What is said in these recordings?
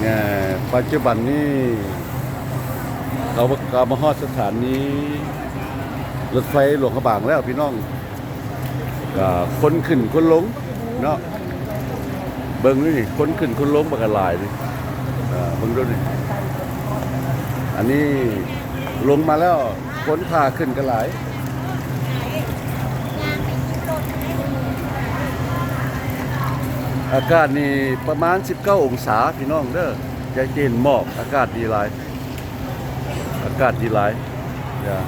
เนี่ยปัจจุบันนี้เรากามาฮอดสถานีรถไฟหลวงกระบางแล้วพี่น้องก็คนขึ้นคนลงเนาะเบิ่งนี่คนขึ้นคนลงบักกะหลายนี่เบิ่งดูนี่อันนี้ลงมาแล้วคนพาขึ้นกันหลาย อากาศนี่ประมาณ 19 องศาพี่น้องเด้อใจเย็นหมอกอากาศดีหลาย อากาศดีหลายอย่า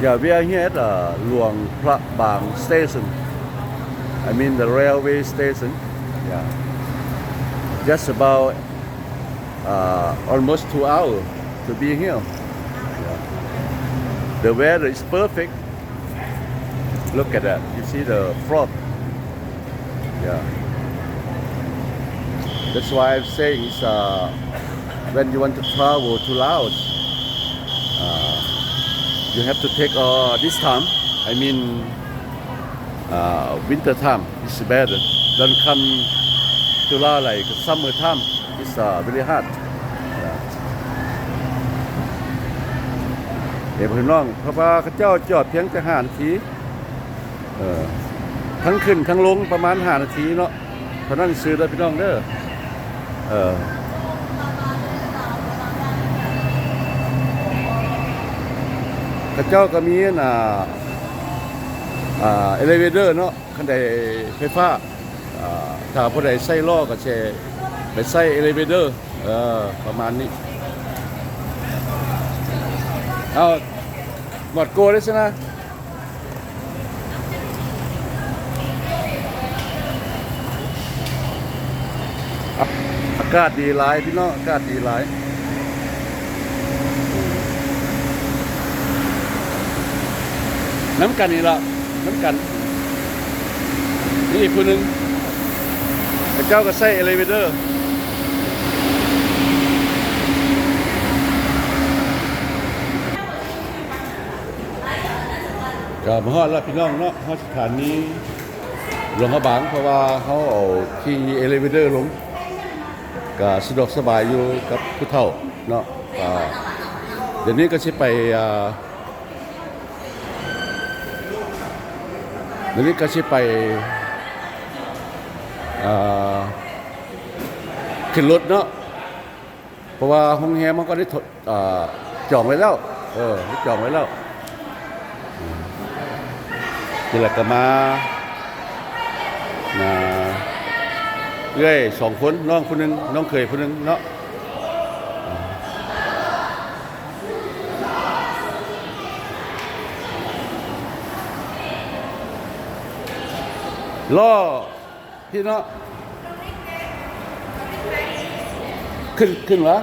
อย่า we are here at uh, หลวงพระบาง station I mean the railway station yeah just about uh, almost two hours to be here yeah. the weather is perfect look at that you see the frog Yeah. That's why I'm saying is uh, when you want to travel to Laos, uh, you have to take uh, this time. I mean, uh, winter time is better. Don't come to Laos like summer time. It's uh, very hot. Yeah. เดี๋ยวพี่น้องเพราะว่าเขาเจ้าจอดเพียงแต่ห้านาทีเออ ทั้งขึ้นทั้งลงประมาณหานาทีเนาะเท่านั้นซื้อได้พี่น้องเด้อเออข้าเจ้าก็มีน่ะอ่าเอเลเวเตอร์เนาะคันใดไฟฟ้าอ่าถ้าผู้ใดใส่ล้อก็แชร์ไปใส่เอเลเวเตอร์เออประมาณนี้เอาหมดโกได้ใช่ไหมากาศดีหลายพี่น้องอากาศดีหลายน้ำกันนี่ละน้ำกัน นี่อีกคนหนึ่งเจ้าก็ใส่เอเลเวเตอร์ก็มาฮอดแล้วพี่น้องเนาะฮอดสถานีหลวงพระบางเพราะว่าเขาเอาขี่เอเลเวเตอร์ลง ก็สะดวกสบายอยู่กับผู้เฒ่าเนาะเดี๋ยวนี้ก็สิไปเดี๋ยวนี้ก็สิไปขึ้นรถเนาะเพราะว่าห้องแฮมมันก็ได้จองไว้แล้ว เออได้จองไว้แล้วนี่แหละก็มามา เอ้ยสองคนน้องคนหนึงน้องเคยคนหนึงเนาะล่อพี่เนาะขึ้นขึ้นวะ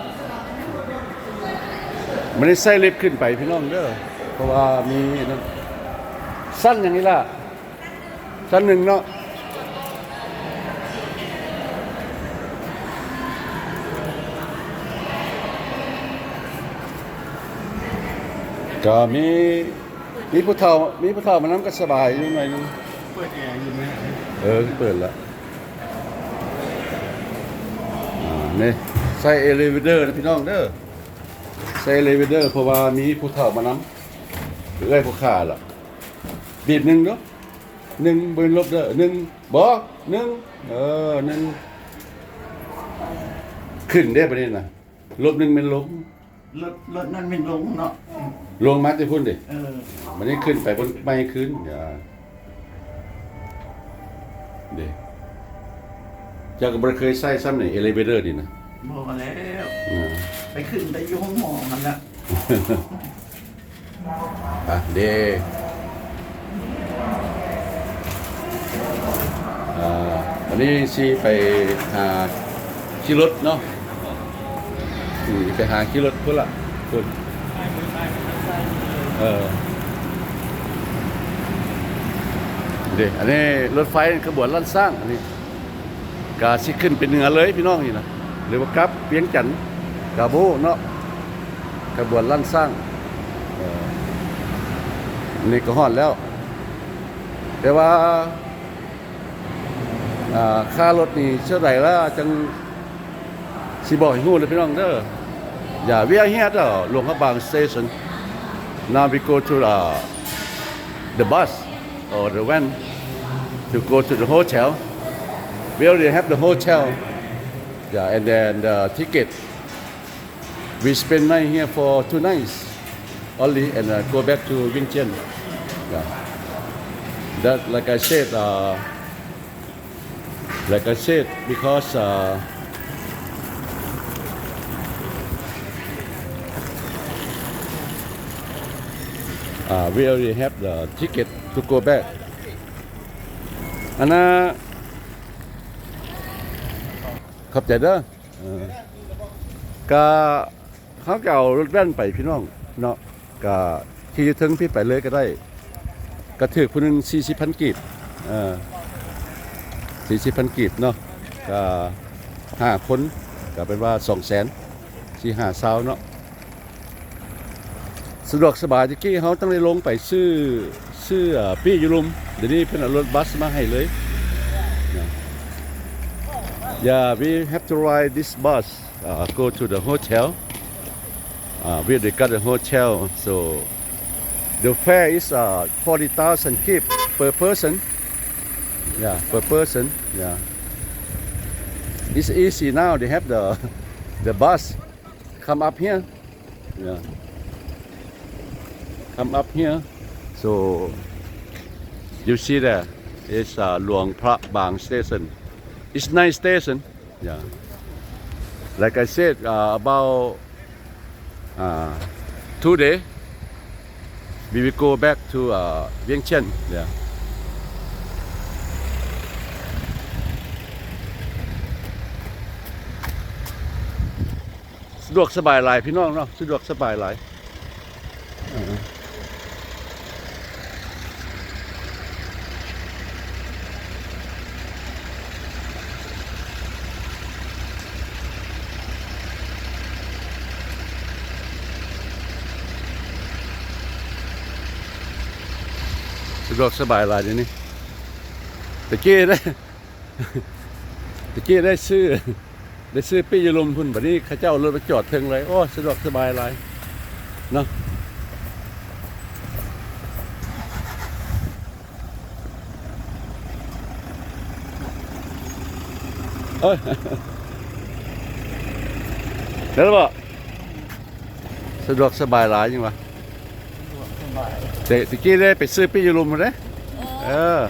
มันได้ใส่เล็บขึ้นไปพี่น้องเด้อเพราะว่ามีสั้นอย่างนี้ล่ะสั้นหนึ่งเนาะ ก็มีมีผู้เฒ่ามีผู้เฒ่ามานั้นก็สบายอยู่หน่อยนึงเปิดแอร์อยู่ไหมเออเปิดแล้วอ่านี่ใส่เอเลเวเตอร์นะพี่น้องเด้อใส่เอเลเวเตอร์เพราะว่ามีผู้เฒ่ามานำหรือไอ้ผู้ขาล่ะบีบหนึ่งเนาะหนึ่งเบินลบเด้อหนึ่งบ่หนึ่งเออหนึ่งขึ้นได้ประเด็นน่ะลบหนึ่งเป็นลบ รถรถนั่นเป็นลงเนาะลงมาจะพุ่นดิเออมันนี่ขึ้นไปบนไม่ขึ้นอย่าเด็กเจ้าก็บ่ได้เคยใส่ซ้ำนี่เอเลเวเตอร์ดินะบอกแล้วอ่าไปขึ้นไปอยุ่ห้องหมอมันละอะเด็กอ่าวันนี้สิไปหาขี่รถเนาะ อืมไปหาขี่รถพุ่นละพุ่นเออเด็กอันนี้รถไฟขบวนลั่นสร้างอันนี้กาสิขึ้นเป็นเหนือเลยพี่น้องนี่นะหรือว่ากลับเวียงจันต์กาโบเนาะขบวนลั่นสร้างอันนี่ก็ฮอดแล้ว แต่ว่าอ่าค่ารถนี่เท่าไหร่ล้วจัง สิบอกให้ฮู้เลยพี่น้องเด้ออย่าเวียเฮียเด้อหลวงพระบาง station now we go to the the bus or the van to go to the hotel we already have the hotel yeah and then the ticket we spend night here for two nights only and uh, go back to Vientiane yeah that like I said uh, like I said because uh, uh, we already have the ticket to go back อันนะขอบใจเด้อเออก็เขาก็เอารถแว่นไปพี่น้องเนาะก็ขี่ถึงพี่ไปเลยก็ได้ ก็ถือผู้หนึง40พันกีบเออ40พันกีบเนาะก็ห้าคนก็เป็นว่า2แสนสี่ห้าซาวเนาะ สะดวกสบายตะกี้เขาต้องได้ลงไปซื้อซื้อเอ่อปี้ยู่ลุมเดี๋ยวนี้เพิ่นเอารถบัสมาให้เลย Yeah, we have to ride this bus, uh, go to the hotel. Uh, we already got the hotel, so the fare is uh, 40,000 kip per person. Yeah, per person. Yeah. It's easy now. They have the the bus come up here. Yeah. come up here. So you see there is uh, Luang Prabang station. It's nice station. Yeah. Like I said, uh, about uh, today we will go back to uh, Vientiane. Yeah. Sudok sabai lai, pinong no. Sudok sabai lai. ดวกสบายหลายเดี๋ยวนี้ตะกี้ได้ตะกี้ได้ซื้อ ได้ซื้อปี้ยลมพุ่นแบัดนี้ข้าเจ้ารถไปจอดเทิงเลยโอ้สะดวกสบายหลายเนาะเอ้ยเดี๋ยวบ่สะดวกสบายหลายยังวะ แต่ตะกี้ได้ไปซื้อปี้ยาลมมาเด้เออ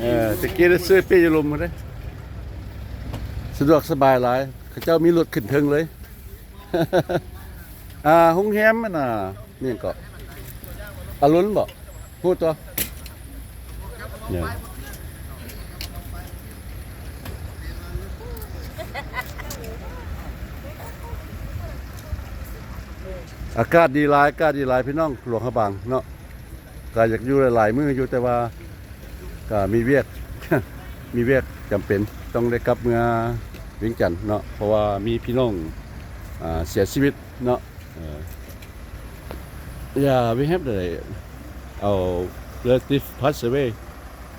เออตะกี้ได้ซื้อปี้ยาลมมาเด้สะดวกสบายหลายเขาเจ้ามีรถขึ้นเทิงเลย อ่าห้องแฮมมันน่ะนี่ก็อรุณบ่พูดตัวเนี่ย อากาศดีหลายอากาศดีหลายพี่น้องหลวงพระบางเนาะก็อยากอยู่หลายๆมืออยู่แต่ว่าก็มีเวียกมีเวียกจำเป็นต้องได้กลับเมื่อเวียงจันเนาะเพราะว่ามีพี่น้องอเสียชีวิตเนาะเอ่อ Yeah, we have the our relative passed away.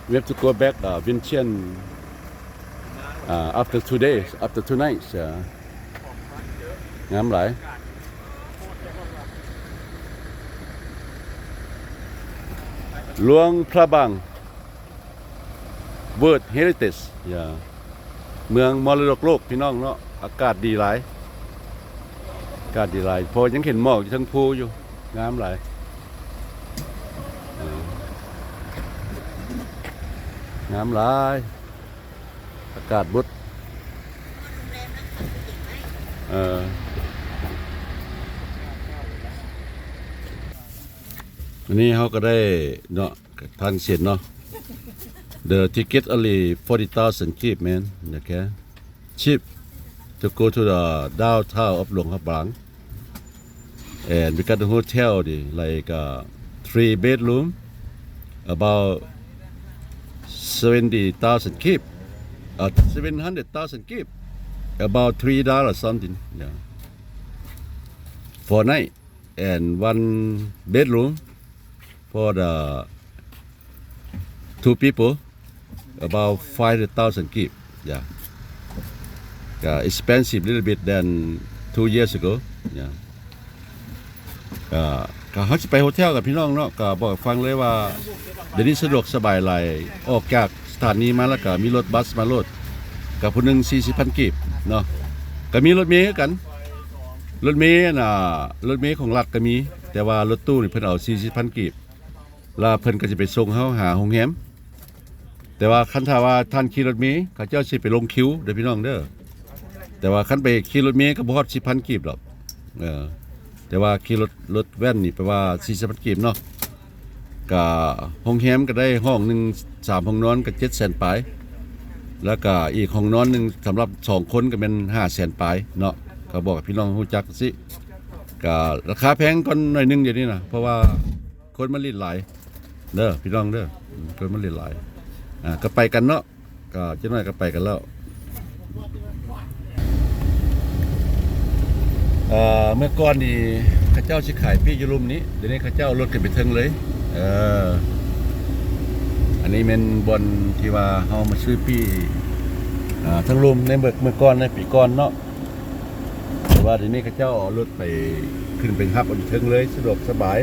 We have to go back uh, Vientiane uh, after two days, after two nights. Uh, งา หลวงพระบาง World Heritage อย่าเมืองมรดกโลกพี่น้องเนาะอากาศดีหลายอากาศดีหลายพอยังเห็นหมอกอยู่ทั้งภูอยู่งามหลายงามหลายอากาศบุดเออ อันนี้เขาก็ได้เนาะทางเสียนเนาะ The ticket only 40,000 kip, man. Okay. Cheap to go to the downtown of Luang Prabang. And we got the hotel, the, like uh, three bedroom, about 70,000 kip. Uh, 700,000 kip. About $3 something. Yeah. For night. And one bedroom for the two people about 5,000 kip. Yeah. Uh, expensive little bit than two years ago. Yeah. ก็ก็เขาจะไปโฮเทลกับพี่น้องเนาะก็บอกฟังเลยว่าเดี๋ยวนี้สะดวกสบายหลายออกจากสถานีมาแล้วก็มีรถบัสมาโลดกับผู้หนึ่ง40,000กีบเนาะก็มีรถเมล์กัน รถเมล์น่ะรถเมล์ของรัฐก็มี แต่ว่ารถตู้นี่เพิ่นเอา40,000กีบ แล้วเพิ่นก็จะไปส่งเฮาหาโรงแรมแต่ว่าคันถ้าว่าท่านขี่รถเมล์เขาเจ้าสิไปลงคิวเด้อพี่น้องเด้อแต่ว่าคันไปขี่รถเมล์ก็บ่ฮอด10,000กีบหรอกเออแต่ว่าขี่รถรถแว่นนี่แปลว่า40,000กีบเนาะก็ห้องแฮมก็ได้ห้องหนึ่งสามห้องนอนก็เจ็ดแสนปลายแล้วก็อีกห้องนอนหนึ่งสำหรับสองคนก็เป็นห้าแสนปลายเนาะก็บอกพี่น้องรู้จักสิก็ราคาแพงก่อนหน่อยนึงเดี๋ยวนี้นะเพราะว่าคนมันลิดหลาย เด้อพี่น้องเด้ออืมคนมันลิดหลายอ่าก็ไปกันเนาะก็เจ้าหน่อยก็ไปกันแล้วเอ่อเมื่อก่อนนี่ข้าเจ้าสิขายพี่ยู่รุมนี้เดี๋ยวนี้ข้าเจ้ารถขึ้นไปเทิงเลยเอออันนี้เป็นบอนที่ว่าเฮามาซื้อปี้อ่าทั้งรุมในเบิกเมื่อก่อนในปีก่อนเนาะแต่ว่าเดี๋ยวนี้เขาเจ้าเอารถไปขึ้นเป็นฮับอันเทิงเลยสะดวกสบาย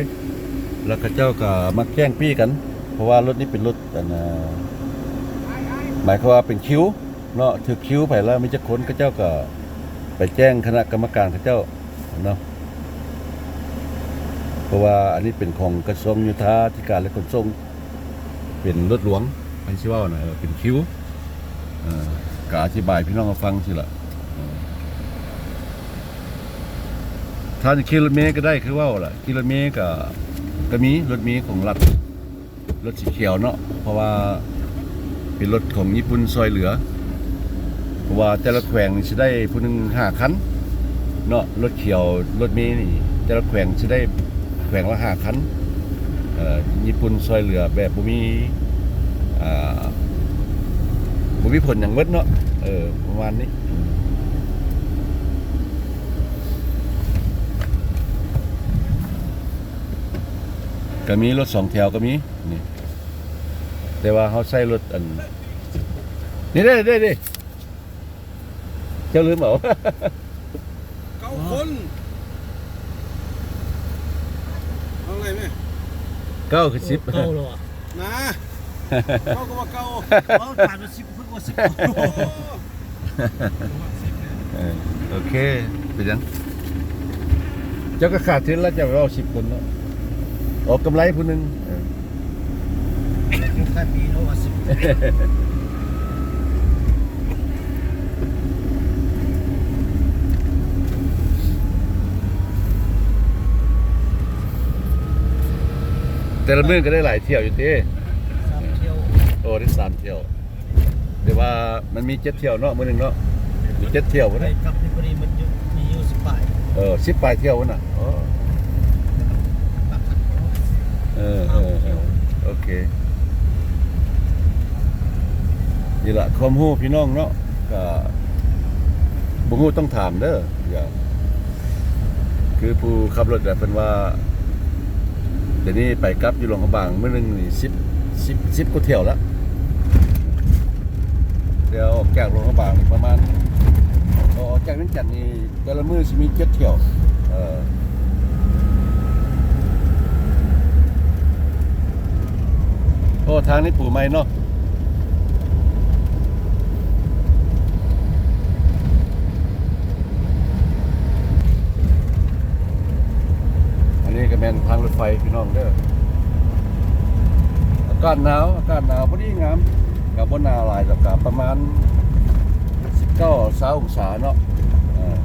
แล้วเขาเจ้าก็มาแกล้งปี้กัน เพราะว่ารถนี้เป็นรถอันน่ะหมายความว่าเป็นคิ้วเนาะถือคิ้วไปแล้วมีจะคนเขาเจ้าก็ไปแจ้งคณะกรรมการเขาเจ้าเนาะเพราะว่าอันนี้เป็นของกระทรวงยุทธาธิการและขนส่งเป็นรถหลวงไปชิว่านะเออเป็นคิ้วอ่อก็อธิบายพี่น้องมาฟังสิละเออถ้าจะขี่รถเมล์ก็ได้คือว่าล่ะขี่รถเมล์ก็ ก็มีรถมล์ของรัฐรถสีเขียวเนาะเพราะว่าเป็นรถของญี่ปุ่นซอยเหลือ เพราะว่าแต่ละแขวงนี่จะได้ผู้หนึ่งห้าคันเนาะรถเขียวรถมล์นี่แต่ละแขวงจะได้แขวงละห้าคันญี่ปุ่นซอยเหลือแบบบ่มีบ่มีผลอย่างเบิดเนาะเออประมาณนี้ ก็มีรถสองแถวก็มีนี่แต่ว่าเขาใช้รถอัน นี่ได้ได้ได้เจ้าลืมเปล่าเก้าคนเอาไงแม่เก้าคือสิบเก้าแล้วอะนะเก้าก็ว่าเก้าเขาผ่านมาสิบเพิ่งว่าสิบเออโอเคเป็นยังเจ้าก็ขาดทุนแล้วจะเราสิบคนเนาะ ออกกำไรผู้หนึงเออแค่ปีแล้วว่าสิบแต่ละมื้อก็ได้หลายเที่ยวอยู่ติสามเที่ยวโอ้ได้สามเที่ยวเดี๋ยวว่ามันมีเจ็ดเที่ยวเนาะมื้อหนึงเนาะมีเจ็ดเที่ยวไปวะนะกลับนี่พอดีมันอยู่มีอยู่สิบปลาย เออสิบปลายเที่ยววะน่ะอ๋อ ปากขัด เอเออเออโอเคนี่ละความรู้พี่น้องเนาะก็บ่ฮู้ต้องถามเด้ออย่าคือผู้ขับรถแบบเพิ่นว่าเดี๋ยวนี้ไปกลับอยู่หลวงกระบางเมื่อนึงนี่สิบสิบสิบกว่าเที่ยวแล้วเดี๋ยวออกจากหลวงกระบางประมาณออกจากนั้นจันทน์นี่แต่ละมือสิมีเจ็ดเที่ยวเออ โอ้ทางนี้ปู่ไม้เนาะอันนี้ก็แม่นทางรถไฟพี่น้องเด้ออากาศหนาวอากาศหนาวพอดีงามกับบนนาลายกับกับประมาณ19 20องศาเนาะเออ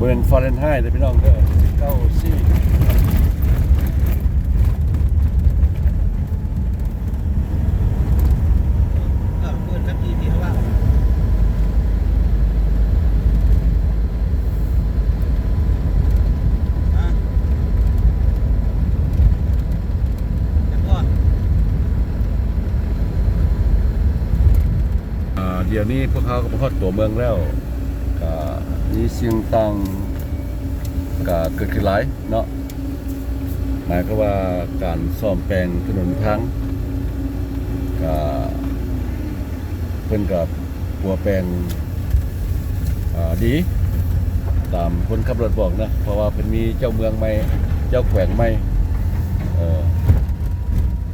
บริเวณฟาเรนไฮต์เลยพี่น้องเด้อ19ซี่ก็เปิดครับทีที่เขาว่าฮะแล้วก็อ่าเดี๋ยวนี้พวกเขาก็มาฮอดตัวเมืองแล้วก็ มีเสียงตังก็เกิดขึ้นหลายเนาะหมายก็ว่าการซ่อมแปลงถนนทางก็เพิ่นกับปัวแปลงดีตามคนขับรถบอกนะเพราะว่าเพิ่นมีเจ้าเมืองใหม่เจ้าแขวงใหม่เออ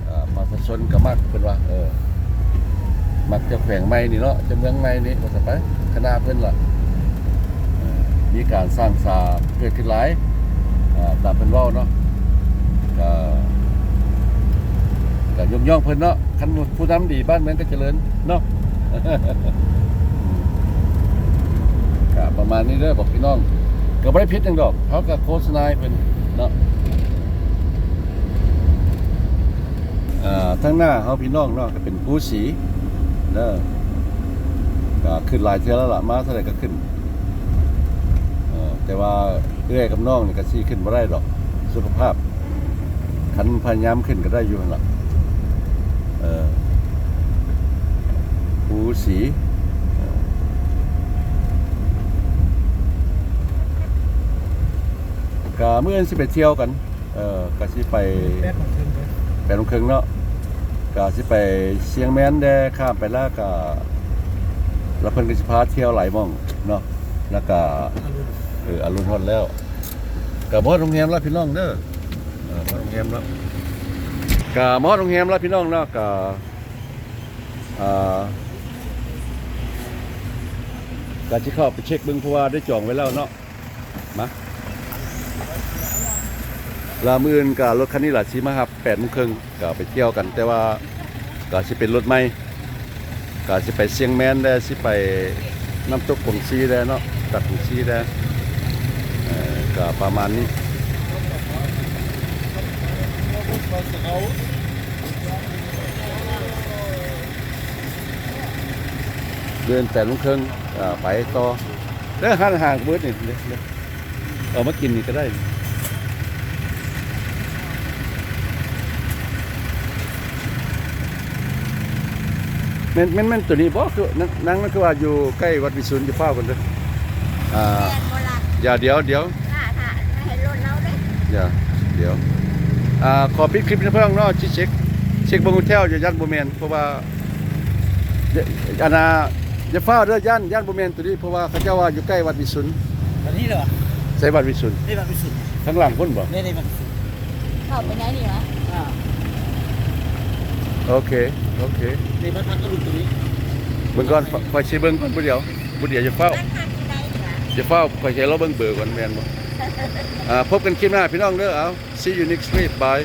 อ่ามาผชนกับมักเพิ่นว่าเออมักเจ้าแขวงใหม่นี่เนาะเจ้าเมืองใหม่นี่ว่าซั่นไปคณะเพิ่นล่ะเออ มีการสร้างสาเกิดขึ้นหลายตามเพิ่นว้าเนาะก็ก็ยกย่องเพิ่นเนาะคันผู้นำดีบ้านเมืองก็เจริญเนาะก็ประมาณนี้เด้อบอกพี่น้องก็บ่ได้ผิดหยังดอกเขาก็โฆษณาให้เพิ่นเนาะทั้งหน้าเฮาพี่น้องเนาะก็เป็นผู้สีเด้อก็ขึ้นหลายเทื่อแล้วล่ะมาเท่าไหร่ก็ขึ้น แต่ว่าเอื้อยกับน้องนี่ก็สิขึ้นบ่ได้ดอก สุขภาพคันพยายามขึ้นก็ได้อยู่หั่นล่ะเออผู้สีก็เมื่อนสิไปเที่ยวกัน เอ่อก็สิไปแป๊บมันขึ้นเลยแปดโมงครึ่งเนาะก็สิไปเชียงแมนแดข้ามไปล้วก็แล้วเพิ่นก็สิพาเที่ยวหลายหม่องเนาะแล้วก็ เอออรุณฮอดแล้วก็บ่ฮอดโรงแรมแล้วพี่น้องเด้อเอดโรงแรมแล้วก็บ่ฮอดโรงแรมแล้วพี่น้องเนาะก็อ่าก็สิเข้าไปเช็คเบิ่งเพราะว่าได้จองไว้แล้วเนาะมาลามืออื่นกับรถคันนี้หละสิมาครับแปดโมงครึ่งก็ไปเที่ยวกัน แต่ว่าก็สิเป็นรถใหม่ก็สิไปเชียงแมนได้สิไปน้ำตกกงซีได้เนาะตัดกงซีได้ ก็ประมาณนี้เดินแปดโมงครึ่งอ่าไปต่อเด้อห่างห่างๆเบิดนี่เด้อเด้อเอามากินนี่ก็ได้แม่นแม่นแม่นตัวนี้บ่คือนั่งนั่งนั่นคือว่าอยู่ใกล้วัดวิสุทธิ์อยู่เฝ้ากันเด้ออ่าแม่นบ่ล่ะอย่าเดี๋ยวเดี๋ยว ถ้าถ้าให้รถเรา เด้อย่าเดี๋ยวอ่าขอปิดคลิปนะเพื่อนเนาะชิเช็คเช็คเบงโฮเทลอยู่ย่านบ่แม่นเพราะว่าเดี๋ยวอันน่ะอย่าเฝ้าเด้อย่านย่านบ่แม่นตัวนี้เพราะว่าเขาเจ้าว่าอยู่ใกล้วัดวิสุทธิ์อันนี้เหรอใส่วัดวิสุทธิ์นี่มันพิสุทธิ์ข้างหลังพุ่นบ่นี่นี่มันพิสุทธิ์เข้าไปไหนนี่วะอ่าโอเคโอเคนี่มันพักกระดุมตรงนี้เบิ่งก่อนคอยสิเบิ่งก่อนบ่เดี๋ยวบ่เดี๋ยวอย่าเฝ้าบ้านพักที่ไหนนี่วะอย่าเฝ้าคอยใช้เราเบิ่งเบอร์ก่อนแม่นบ่อ่า พบกันคลิปหน้าพี่น้องเด้อเอา see you next week bye